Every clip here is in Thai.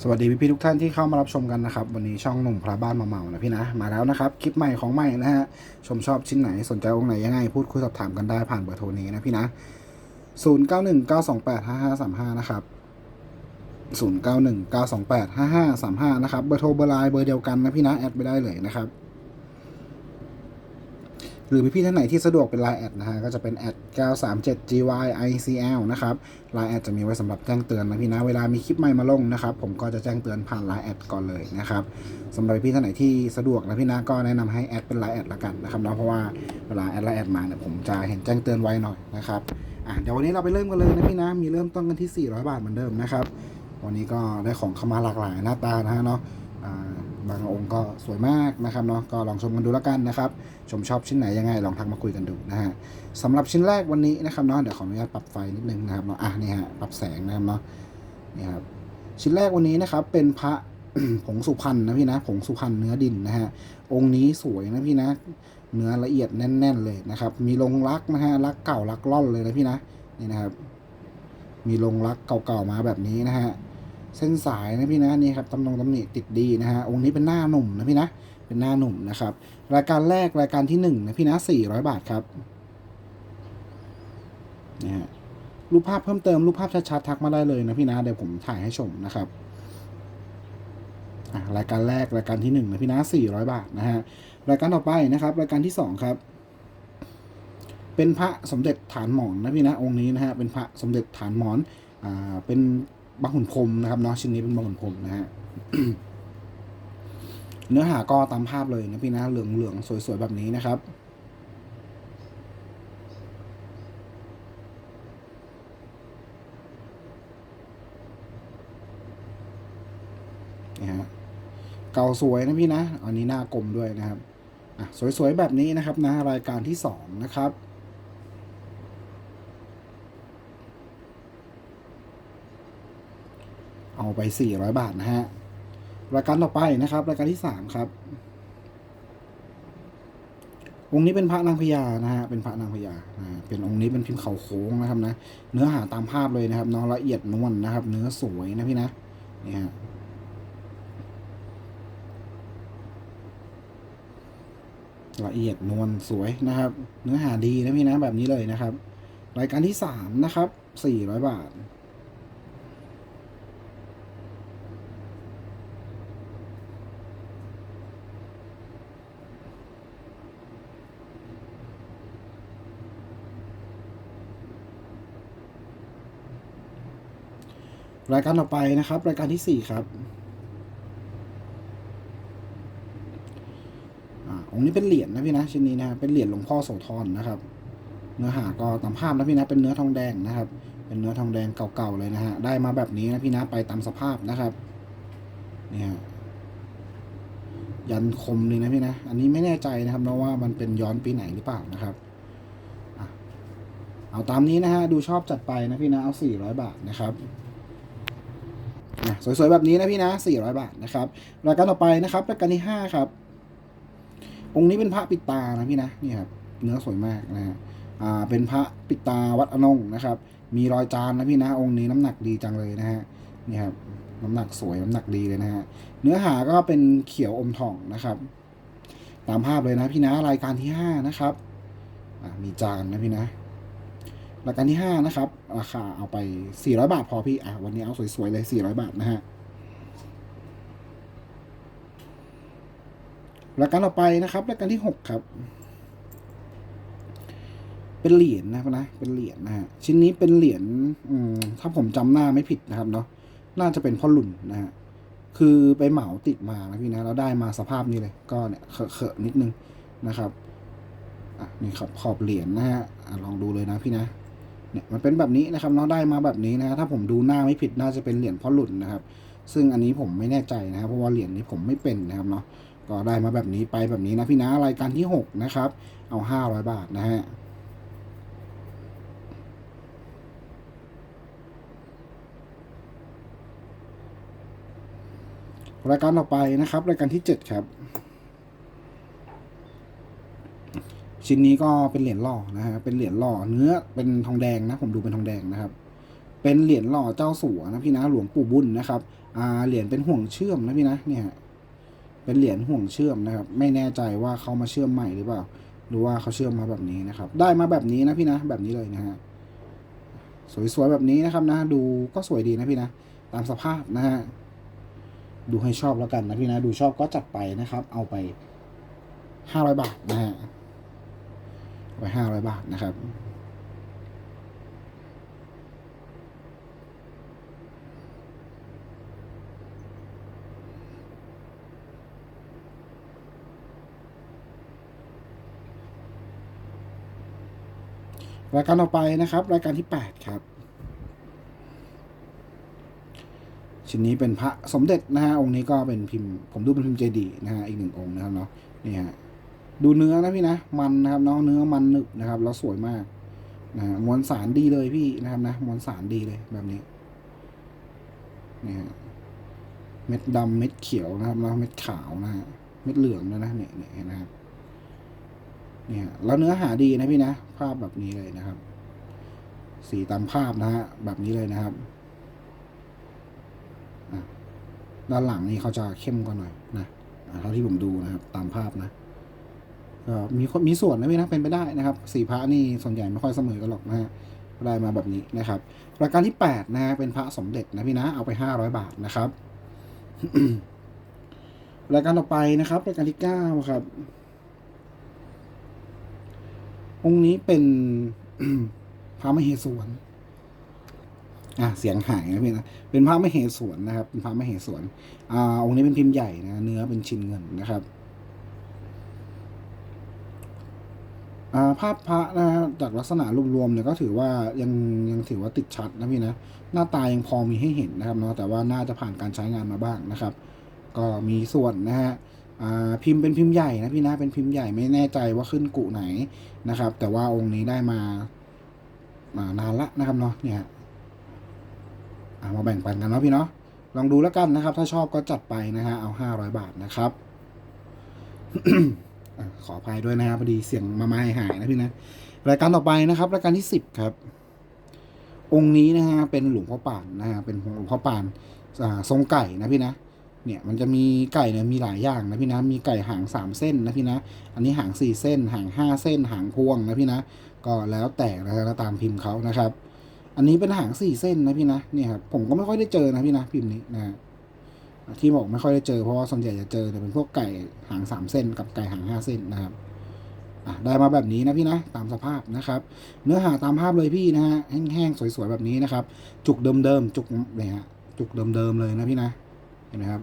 สวัสดีพี่ๆทุกท่านที่เข้ามารับชมกันนะครับ วันนี้ช่องหนุ่มพระบ้านมาเมานะพี่นะ มาแล้วนะครับ คลิปใหม่ของใหม่นะฮะ ชมชอบชิ้นไหนสนใจองค์ไหนยังไง พูดคุยสอบถามกันได้ผ่านเบอร์โทรนี้นะพี่นะ 0 9 1 9 2 8 5 5 3 5 นะครับ 0 9 1 9 2 8 5 5 3 5 นะครับ เบอร์โทรเบอร์ไลน์เบอร์เดียวกันนะพี่นะ แอดไปได้เลยนะครับ หรือพี่ๆท่านไหนที่สะดวกเป็น Line แอดนะฮะก็จะเป็นแอด 937 gyicl นะครับ Line แอดจะมีไว้สำหรับแจ้งเตือนนะพี่นะเวลามีคลิปใหม่มาลงนะครับผมก็จะแจ้งเตือนผ่าน Line แอดก่อนเลยนะครับสำหรับพี่ท่านไหนที่สะดวกนะพี่นะก็แนะนำให้แอดเป็น Line แอดละกันนะครับเนาะเพราะว่าเวลาแอดไลน์แอดมาเนี่ยผมจะเห็นแจ้งเตือนไว้หน่อยนะครับอะเดี๋ยววันนี้เราไปเริ่มกันเลยนะพี่นะมีเริ่มต้นกันที่ 400 บาทเหมือนเดิมนะครับวันนี้ก็ได้ของเข้ามาหลากหลายหน้าตานะฮะเนาะ บางองค์ก็สวยมากนะครับเนาะก็ลองชมกันดูแล้วกันนะครับ ชมชอบชิ้นไหนยังไงลองทักมาคุยกันดูนะฮะสำหรับชิ้นแรกวันนี้นะครับเนาะเดี๋ยวขออนุญาตปรับไฟนิดนึงนะครับเนาะอะนี่ฮะปรับแสงนะครับเนาะนี่ครับชิ้นแรกวันนี้นะครับเป็นพระผงสุพรรณนะพี่นะผงสุพรรณเนื้อดินนะฮะองค์นี้สวยนะพี่นะ เนื้อละเอียดแน่น ๆ เลยนะครับ มีลงรักนะฮะรักเก่ารักล่อนเลยนะพี่นะนี่นะครับ มีลงรักเก่าๆมาแบบนี้นะฮะ เส้นสายนะพี่นะนี่ครับตำนงตำหนิติดดีนะฮะองค์นี้เป็นหน้าหนุ่มนะพี่นะเป็นหน้าหนุ่มนะครับรายการแรกรายการที่หนึ่งนะพี่นะสี่ร้อยบาทครับนะฮะรูปภาพเพิ่มเติมรูปภาพชัดๆทักมาได้เลยนะพี่นะเดี๋ยวผมถ่ายให้ชมนะครับอะรายการแรกรายการที่หนึ่งนะพี่นะสี่ร้อยบาทนะฮะรายการต่อไปนะครับรายการที่สองครับ เป็นพระสมเด็จฐานหมอนนะพี่นะองค์นี้นะฮะเป็นพระสมเด็จฐานหมอนอ่าเป็น บางหุ่นพรมนะครับเนาะชิ้นนี้เป็นบางหุ่นพรมนะฮะเนื้อหาก็ตามภาพเลยนะพี่นะเหลืองเหลืองๆสวยๆแบบนี้นะครับนี่ฮะเก่าสวยนะพี่นะ อันนี้หน้ากลมด้วยนะครับอะสวยๆแบบนี้นะครับนะรายการที่สองนะครับ เอา ไป 400 บาทนะฮะรายการต่อไปนะครับรายการที่สามครับองค์นี้เป็นพระนางพญานะฮะเป็นพระนางพญาอ่าเป็นองค์นี้เป็นพิมพ์เขาโค้งนะครับนะเนื้อหาตามภาพเลยนะครับน้องละเอียดนวลนะครับ เนื้อสวยนะพี่นะนี่ฮะละเอียดนวลสวยนะครับ เนื้อหาดีนะพี่นะแบบนี้เลยนะครับ รายการที่สามนะครับสี่ร้อยบาท รายการต่อไปนะครับ รายการที่สี่ครับอ่าองค์นี้เป็นเหรียญนะพี่นะชิ้นนี้นะครับเป็นเหรียญหลวงพ่อโสธรนะครับ เนื้อหาก็ตามภาพนะพี่นะเป็นเนื้อทองแดงนะครับ เป็นเนื้อทองแดงเก่าๆเลยนะฮะได้มาแบบนี้นะพี่นะไปตามสภาพนะครับเนี่ยยันคมเลยนะพี่นะ อันนี้ไม่แน่ใจนะครับนะว่ามันเป็นย้อนปีไหนหรือเปล่านะครับเอาตามนี้นะฮะดูชอบจัดไปนะพี่นะเอาสี่ร้อยบาทนะครับ นะสวยๆ แบบนี้นะพี่นะ 400 บาทนะครับรายการต่อไปนะครับรายการที่ 5 ครับ องค์นี้เป็นพระปิดตานะพี่นะนี่ครับเนื้อสวยมากนะฮะอ่าเป็นพระปิดตาวัดอนงนะครับ มีรอยจานนะพี่นะ องค์นี้น้ำหนักดีจังเลยนะฮะนี่ครับน้ำหนักสวยน้ำหนักดีเลยนะฮะเนื้อหาก็เป็นเขียวอมทองนะครับ ตามภาพเลยนะพี่นะรายการที่ 5 นะครับมีจานนะพี่นะรายการที่ 5 นะครับ ราคาเอาไป 400 บาทพอพี่ อะ วันนี้เอาสวยๆเลย 400 บาทนะฮะรายการต่อไปนะครับรายการที่ 6 ครับ เป็นเหรียญนะครับนะ เป็นเหรียญนะฮะ ชิ้นนี้เป็นเหรียญถ้าผมจำหน้าไม่ผิดนะครับเนาะ น่าจะเป็นพ่อหลุนนะฮะ คือไปเหมาติดมานะพี่นะ แล้วได้มาสภาพนี้เลย ก็เนี่ยเขอะๆนิดนึงนะครับ อะนี่ครับขอบเหรียญนะฮะอะลองดูเลยนะพี่นะ เนี่ยมันเป็นแบบนี้นะครับเนาะได้มาแบบนี้นะถ้าผมดูหน้าไม่ผิดน่าจะเป็นเหรียญพ่อหลุนนะครับ ซึ่งอันนี้ผมไม่แน่ใจนะครับเพราะว่าเหรียญนี้ผมไม่เป็นนะครับเนาะก็ได้มาแบบนี้ไปแบบนี้นะพี่นะรายการที่หกนะครับ เอาห้าร้อยบาทนะฮะรายการต่อไปนะครับ รายการที่เจ็ดครับ ชิ้นนี้ก็เป็นเหรียญหล่อนะฮะเป็นเหรียญหล่อเนื้อเป็นทองแดงนะผมดูเป็นทองแดงนะครับ เป็นเหรียญหล่อเจ้าสัวนะพี่นะหลวงปู่บุญนะครับอ่าเหรียญเป็นห่วงเชื่อมนะพี่นะเนี่ยเป็นเหรียญห่วงเชื่อมนะครับ ไม่แน่ใจว่าเขามาเชื่อมใหม่หรือเปล่าหรือว่าเขาเชื่อมมาแบบนี้นะครับ ได้มาแบบนี้นะพี่นะแบบนี้เลยนะฮะสวยๆแบบนี้นะครับนะ ดูก็สวยดีนะพี่นะ ตามสภาพนะฮะดูให้ชอบแล้วกันนะพี่นะ ดูชอบก็จัดไปนะครับ เอาไปห้าร้อยบาทนะฮะ ไปห้าร้อยบาทนะครับรายการต่อไปนะครับ รายการที่แปดครับ ชิ้นนี้เป็นพระสมเด็จนะฮะองค์นี้ก็เป็นพิมพ์ ผมดูเป็นพิมพ์เจดีย์นะฮะอีกหนึ่งองค์นะครับเนาะนี่ฮะ ดูเนื้อนะพี่นะ มันนะครับเนาะเนื้อมันหนึบนะครับ แล้วสวยมากนะมวลสารดีเลยพี่นะครับนะมวลสารดีเลยแบบนี้นี่ฮะเม็ดดำเม็ดเขียวนะครับ แล้วเม็ดขาวนะฮะเม็ดเหลืองด้วยนะเนี่ยเนี่ยเห็นะครับเนี่ยแล้วเนื้อหาดีนะพี่นะ ภาพแบบนี้เลยนะครับ สีตามภาพนะฮะแบบนี้เลยนะครับด้านหลังนี่เขาจะเข้มกว่าหน่อยนะเท่าที่ผมดูนะครับ ตามภาพนะ มีมีส่วนนะพี่นะเป็นไปได้นะครับสีพระนี่ส่วนใหญ่ไม่ค่อยเสมอกันหรอกนะฮะได้มาแบบนี้นะครับรายการที่แปดนะฮะเป็นพระสมเด็จนะพี่นะเอาไปห้าร้อยบาทนะครับรายการต่อไปนะครับรายการที่เก้าครับ องค์นี้เป็นพระมเหสวนอะเสียงหายนะพี่นะเป็นพระมเหสวนนะครับ เป็นพระมเหสวนอ่าองค์นี้เป็นพิมพ์ใหญ่นะเนื้อเป็นชิ้นเงินนะครับ อ่า ภาพพระนะจากลักษณะรวมๆเนี่ยก็ถือว่ายังยังถือว่าติดชัดนะพี่นะหน้าตายังพอมีให้เห็นนะครับเนาะแต่ว่าน่าจะผ่านการใช้งานมาบ้างนะครับ ก็มีส่วนนะฮะพิมพ์เป็นพิมพ์ใหญ่นะพี่นะเป็นพิมพ์ใหญ่ไม่แน่ใจว่าขึ้นกุไหนนะครับ แต่ว่าองค์นี้ได้มามานานละนะครับเนาะเนี่ยมาแบ่งปันกันเนาะพี่เนาะลองดูแล้วกันนะครับ ถ้าชอบก็จัดไปนะฮะเอาห้าร้อยบาทนะครับ ขออภัยด้วยนะครับพอดีเสียงมาไม่หายนะพี่นะรายการต่อไปนะครับ รายการที่สิบครับ องค์นี้นะฮะเป็นหลวงพ่อป่านนะฮะเป็นหลวงพ่อป่านทรงไก่นะพี่นะเนี่ยมันจะมีไก่เนี่ยมีหลายอย่างนะพี่นะมีไก่หางสามเส้นนะพี่นะอันนี้หางสี่เส้น หางห้าเส้น หางพวงนะพี่นะก็แล้วแต่นะครับตามพิมพ์เขานะครับ อันนี้เป็นหางสี่เส้นนะพี่นะเนี่ยครับผมก็ไม่ค่อยได้เจอนะพี่นะพิมพ์นี้นะ ที่บอกไม่ค่อยได้เจอเพราะว่าส่วนใหญ่จะเจอแต่เป็นพวกไก่หางสามเส้น กับไก่หางห้าเส้นนะครับได้มาแบบนี้นะพี่นะตามสภาพนะครับ เนื้อหาตามภาพเลยพี่นะฮะแห้งๆสวยๆแบบนี้นะครับ จุกเดิมๆจุกเนี่ยฮะจุกเดิมๆเลยนะพี่นะเห็นไหมครับ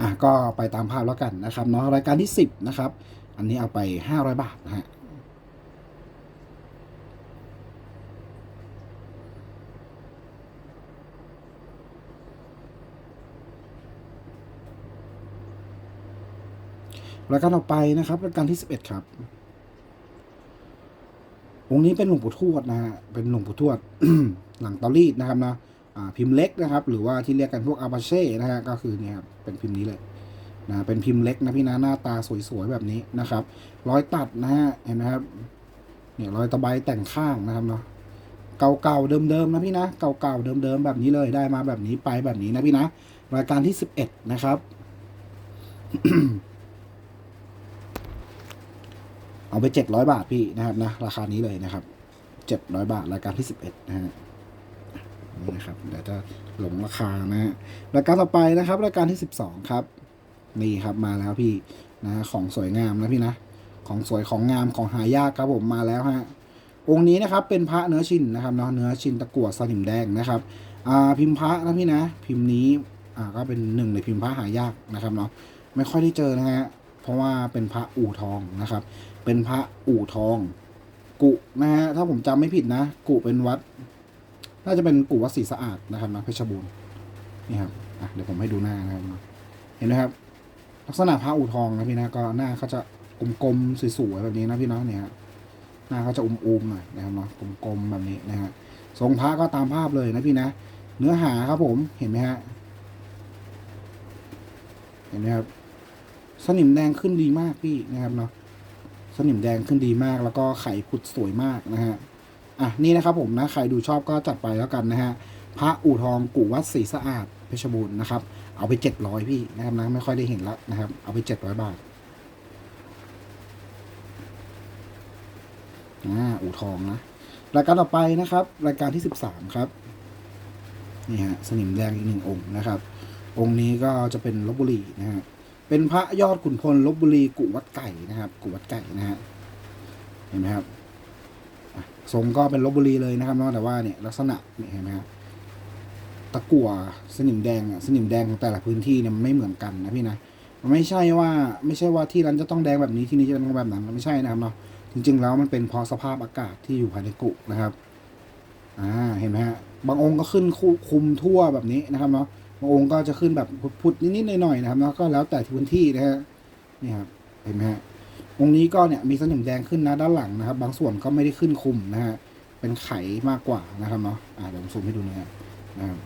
อะก็ไปตามภาพแล้วกันนะครับเนาะรายการที่สิบนะครับ อันนี้เอาไปห้าร้อยบาทนะฮะ รายการต่อไปนะครับรายการที่สิบเอ็ดครับ องค์นี้เป็นหลวงปู่ทวดนะฮะเป็นหลวงปู่ทวดหลังเตารีดนะครับนะอ่าพิมพ์เล็กนะครับ หรือว่าที่เรียกกันพวกอาบาเช่นะฮะก็คือเนี่ยครับเป็นพิมพ์นี้เลยนะเป็นพิมพ์เล็กนะพี่นะหน้าตาสวยๆแบบนี้นะครับรอยตัดนะฮะเห็นไหมครับเนี่ยรอยตะไบแต่งข้างนะครับเนาะเก่าๆเดิมๆนะพี่นะเก่าๆเดิมๆแบบนี้เลยได้มาแบบนี้ไปแบบนี้นะพี่นะรายการที่สิบเอ็ดนะครับ เอาไปเจ็ดร้อยบาทพี่นะครับนะราคานี้เลยนะครับเจ็ดร้อยบาทรายการที่สิบเอ็ดนะฮะนี่นะครับเดี๋ยวจะหลงราคานะฮะรายการต่อไปนะครับรายการที่สิบสองครับ นี่ครับมาแล้วพี่นะฮะของสวยงามนะพี่นะ ของสวยของงามของหายากครับผมมาแล้วฮะองค์นี้นะครับเป็นพระเนื้อชินนะครับเนาะเนื้อชินตะกั่วสนิมแดงนะครับอ่าพิมพ์พระนะพี่นะ พิมพ์นี้อ่าก็เป็นหนึ่งในพิมพ์พระหายากนะครับเนาะไม่ค่อยได้เจอนะฮะ เพราะว่าเป็นพระอู่ทองนะครับ เป็นพระอู่ทอง กุนะฮะถ้าผมจำไม่ผิดนะ กุเป็นวัด น่าจะเป็นกุวัดศรีสะอาดนะครับนะเพชรบูรณ์นี่ครับอะเดี๋ยวผมให้ดูหน้านะครับ เห็นไหมครับ ลักษณะพระอู่ทองนะพี่นะก็หน้าเขาจะกลมๆสวยๆแบบนี้นะพี่น้องเนี่ยฮะหน้าเขาจะอุ้มๆหน่อยนะครับเนาะกลมๆแบบนี้นะฮะทรงพระก็ตามภาพเลยนะพี่นะ เนื้อหาครับผมเห็นไหมฮะเห็นไหมครับ สนิมแดงขึ้นดีมากพี่นะครับเนาะสนิมแดงขึ้นดีมาก แล้วก็ไข่ขุดสวยมากนะฮะอะนี่นะครับผมนะใครดูชอบก็จัดไปแล้วกันนะฮะพระอู่ทองกู่วัดศรีสะอาดเพชรบูรณ์นะครับ เอาไปเจ็ดร้อยพี่นะครับนะไม่ค่อยได้เห็นละนะครับ เอาไปเจ็ดร้อยบาทอ่าอู่ทองนะรายการต่อไปนะครับ รายการที่สิบสามครับนี่ฮะสนิมแดงอีกหนึ่งองค์นะครับ องค์นี้ก็จะเป็นลบบุรีนะฮะ เป็นพระยอดขุนพลลบบุรีกุวัดไก่นะครับ กุวัดไก่นะฮะเห็นไหมครับทรงก็เป็นลบบุรีเลยนะครับเนาะแต่ว่าเนี่ยลักษณะเนี่ยเห็นไหมครับตะกั่วสนิมแดงอะสนิมแดงของแต่ละพื้นที่เนี่ยมันไม่เหมือนกันนะพี่นะมันไม่ใช่ว่าไม่ใช่ว่าที่นั้นจะต้องแดงแบบนี้ที่นี่จะต้องแบบนั้นมันไม่ใช่นะครับเนาะจริง ๆ แล้วมันเป็นเพราะสภาพอากาศที่อยู่ภายในกุนะครับอ่าเห็นไหมฮะบางองค์ก็ขึ้นคุคุมทั่วแบบนี้นะครับเนาะ บางองค์ก็จะขึ้นแบบพุดๆนิดๆหน่อยๆนะครับเนาะก็แล้วแต่พื้นที่นะฮะนี่ครับเห็นไหมฮะองค์นี้ก็เนี่ยมีสนิมแดงขึ้นนะด้านหลังนะครับ บางส่วนก็ไม่ได้ขึ้นคุมนะฮะเป็นไขมากกว่านะครับเนาะอ่าเดี๋ยวผมซูมให้ดูนะฮะนะครับ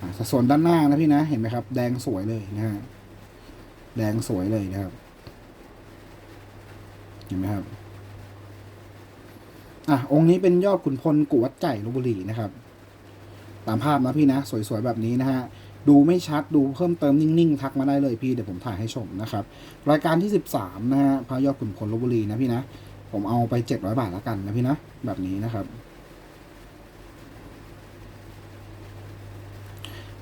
อ่าสัดส่วนด้านหน้านะพี่นะเห็นไหมครับ แดงสวยเลยนะฮะแดงสวยเลยนะครับ เห็นไหมครับอะองค์นี้เป็นยอดขุนพลกุวัดไก่ลบบุรีนะครับ ตามภาพนะพี่นะ สวยๆแบบนี้นะฮะ ดูไม่ชัดดูเพิ่มเติมนิ่งๆ ทักมาได้เลยพี่เดี๋ยวผมถ่ายให้ชมนะครับ รายการที่สิบสามนะฮะพระยอดขุนพลลบบุรีนะพี่นะ ผมเอาไปเจ็ดร้อยบาทแล้วกันนะพี่นะ แบบนี้นะครับ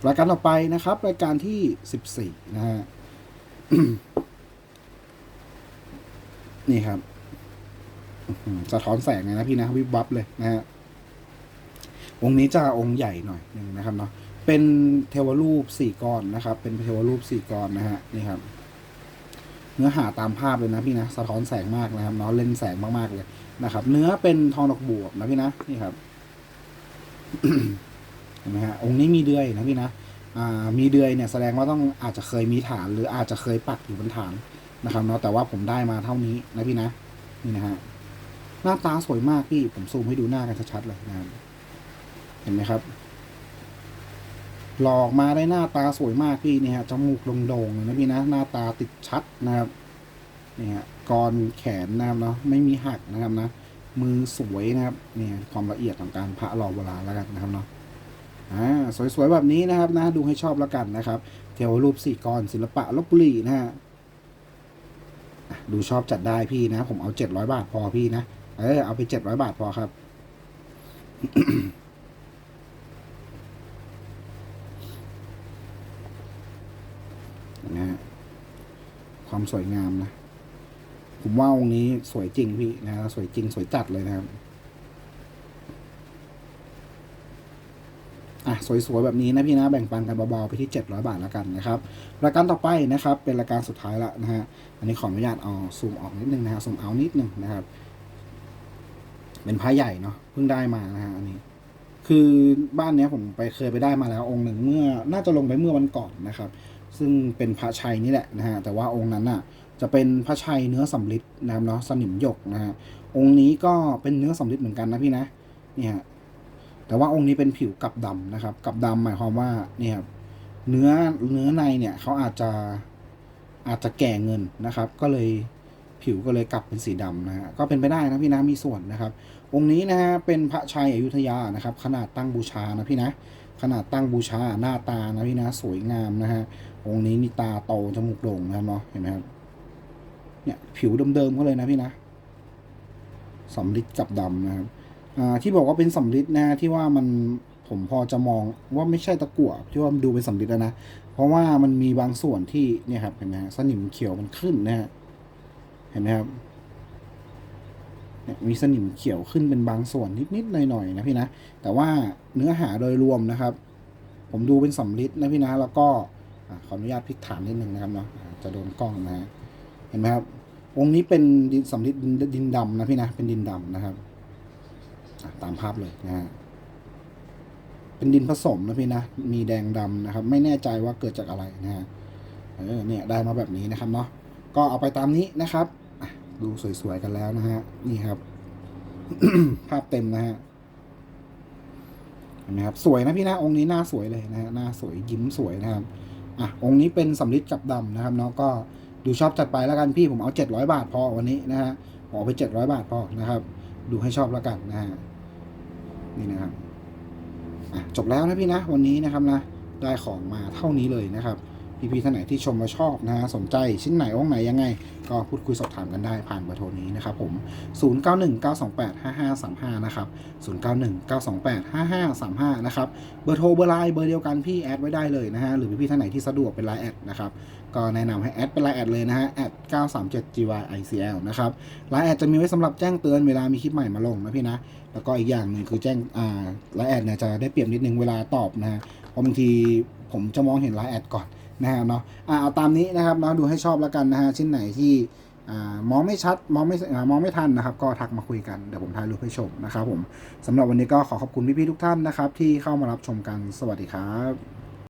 รายการต่อไปนะครับ รายการที่สิบสี่นะฮะนี่ครับสะท้อนแสงเลยนะพี่นะ วิบวับเลยนะฮะองค์นี้จะองค์ใหญ่หน่อยหนึ่งนะครับเนาะ เป็นเทวรูปสี่ก้อนนะครับ เป็นเทวรูปสี่ก้อนนะฮะนี่ครับ เนื้อหาตามภาพเลยนะพี่นะสะท้อนแสงมากนะครับเนาะเล่นแสงมากๆเลยนะครับ เนื้อเป็นทองดอกบวบนะพี่นะนี่ครับเห็นไหมฮะองค์นี้มีเดือยนะพี่นะอ่ามีเดือยเนี่ยแสดงว่าต้องอาจจะเคยมีฐาน หรืออาจจะเคยปักอยู่บนฐานนะครับเนาะแต่ว่าผมได้มาเท่านี้นะพี่นะนี่นะฮะหน้าตาสวยมากพี่ผมซูมให้ดูหน้ากันชัดๆเลยนะครับเห็นไหมครับ หลอกมาได้หน้าตาสวยมากพี่เนี่ยฮะจมูกโด่งๆเลยนะพี่นะหน้าตาติดชัดนะครับนี่ฮะกรแขนนะครับเนาะไม่มีหักนะครับนะมือสวยนะครับเนี่ยความละเอียดของการพระรอเวลาแล้วกันนะครับเนาะอ่าสวยๆแบบนี้นะครับนะดูให้ชอบแล้วกันนะครับเทวรูปสี่กรศิลปะลบบุรีนะฮะดูชอบจัดได้พี่นะ ผมเอาเจ็ดร้อยบาทพอพี่นะเออเอาไปเจ็ดร้อยบาทพอครับ นะฮะความสวยงามนะ ผมว่าองค์นี้สวยจริงพี่นะสวยจริงสวยจัดเลยนะครับอะสวยๆแบบนี้นะพี่นะแบ่งปันกันเบาๆไปที่ 700 บาทแล้วกันนะครับรายการต่อไปนะครับเป็นรายการสุดท้ายละนะฮะอันนี้ขออนุญาตเอาซูมออกนิดนึงนะฮะซูมเอานิดนึงนะครับ เป็นพระใหญ่เนาะเพิ่งได้มานะฮะอันนี้ คือบ้านเนี้ยผมไปเคยไปได้มาแล้วองค์หนึ่งเมื่อ น่าจะลงไปเมื่อวันก่อนนะครับ ซึ่งเป็นพระชัยนี่แหละนะฮะแต่ว่าองค์นั้นน่ะจะเป็นพระชัยเนื้อสำริดนะครับเนาะสนิมหยกนะฮะองค์นี้ก็เป็นเนื้อสำริดเหมือนกันนะพี่นะนี่ฮะแต่ว่าองค์นี้เป็นผิวกับดำนะครับกับดำหมายความว่าเนี่ยครับเนื้อเนื้อในเนี่ยเขาอาจจะอาจจะแก่เงินนะครับ ก็เลยผิวก็เลยกลับเป็นสีดำนะฮะก็เป็นไปได้นะพี่นะมีส่วนนะครับ องค์นี้นะฮะเป็นพระชัยอยุธยานะครับ ขนาดตั้งบูชานะพี่นะขนาดตั้งบูชาหน้าตานะพี่นะสวยงามนะฮะ องค์นี้นี่ตาโตจมูกโด่งนะครับเนาะเห็นไหมครับเนี่ยผิวเดิมๆเขาเลยนะพี่นะสำลิดกับดำนะครับอ่าที่บอกว่าเป็นสำลิดนะที่ว่ามันผมพอจะมองว่าไม่ใช่ตะกั่วที่ว่ามันดูเป็นสำลิดแล้วนะ เพราะว่ามันมีบางส่วนที่เนี่ยครับเห็นไหมสนิมเขียวมันขึ้นนะฮะเห็นไหมครับเนี่ยมีสนิมเขียวขึ้นเป็นบางส่วนนิดๆหน่อยๆนะพี่นะแต่ว่าเนื้อหาโดยรวมนะครับ ผมดูเป็นสำลิดนะพี่นะแล้วก็ ขออนุญาตพลิกฐานนิดนึงนะครับเนาะจะโดนกล้องนะฮะเห็นไหมครับองค์นี้เป็นดินสำลิดดินดำนะพี่นะเป็นดินดำนะครับตามภาพเลยนะฮะเป็นดินผสมนะพี่นะมีแดงดำนะครับ ไม่แน่ใจว่าเกิดจากอะไรนะฮะเออเนี่ยได้มาแบบนี้นะครับเนาะก็เอาไปตามนี้นะครับดูสวยๆกันแล้วนะฮะนี่ครับ ภาพเต็มนะฮะเห็นไหมครับสวยนะพี่นะองค์นี้หน้าสวยเลยนะฮะหน้าสวยยิ้มสวยนะครับ อะองค์นี้เป็นสำลิดกับดำนะครับเนาะก็ดูชอบจัดไปแล้วกันพี่ผมเอาเจ็ดร้อยบาทพอวันนี้นะฮะผมเอาไปเจ็ดร้อยบาทพอนะครับ ดูให้ชอบแล้วกันนะฮะนี่นะครับอะจบแล้วนะพี่นะวันนี้นะครับนะได้ของมาเท่านี้เลยนะครับ พี่ๆท่านไหนที่ชมแล้วชอบนะฮะสนใจชิ้นไหนว่างไหนยังไง ก็พูดคุยสอบถามกันได้ผ่านเบอร์โทรนี้นะครับผม 0919285535 นะครับ 0919285535 นะครับ เบอร์โทรเบอร์ไลน์เบอร์เดียวกันพี่แอดไว้ได้เลยนะฮะ หรือพี่ๆท่านไหนที่สะดวกเป็นไลน์แอดนะครับ ก็แนะนำให้แอดเป็นไลน์แอดเลยนะฮะแอด937 gyicl นะครับ ไลน์แอดจะมีไว้สำหรับแจ้งเตือนเวลามีคลิปใหม่มาลงนะพี่นะ แล้วก็อีกอย่างหนึ่งคือแจ้ง อ่า ไลน์แอดเนี่ยจะได้เปรียบนิดนึงเวลาตอบนะฮะ เพราะบางทีผมจะมองเห็นไลน์แอดก่อน นะฮะเนาะอ่าเอาตามนี้นะครับเนาะดูให้ชอบแล้วกันนะฮะชิ้นไหนที่อ่ามองไม่ชัดมองไม่อ่ามองไม่ทันนะครับ ก็ทักมาคุยกันเดี๋ยวผมถ่ายรูปให้ชมนะครับผมสำหรับวันนี้ก็ขอขอบคุณพี่ๆทุกท่านนะครับ ที่เข้ามารับชมกันสวัสดีครับ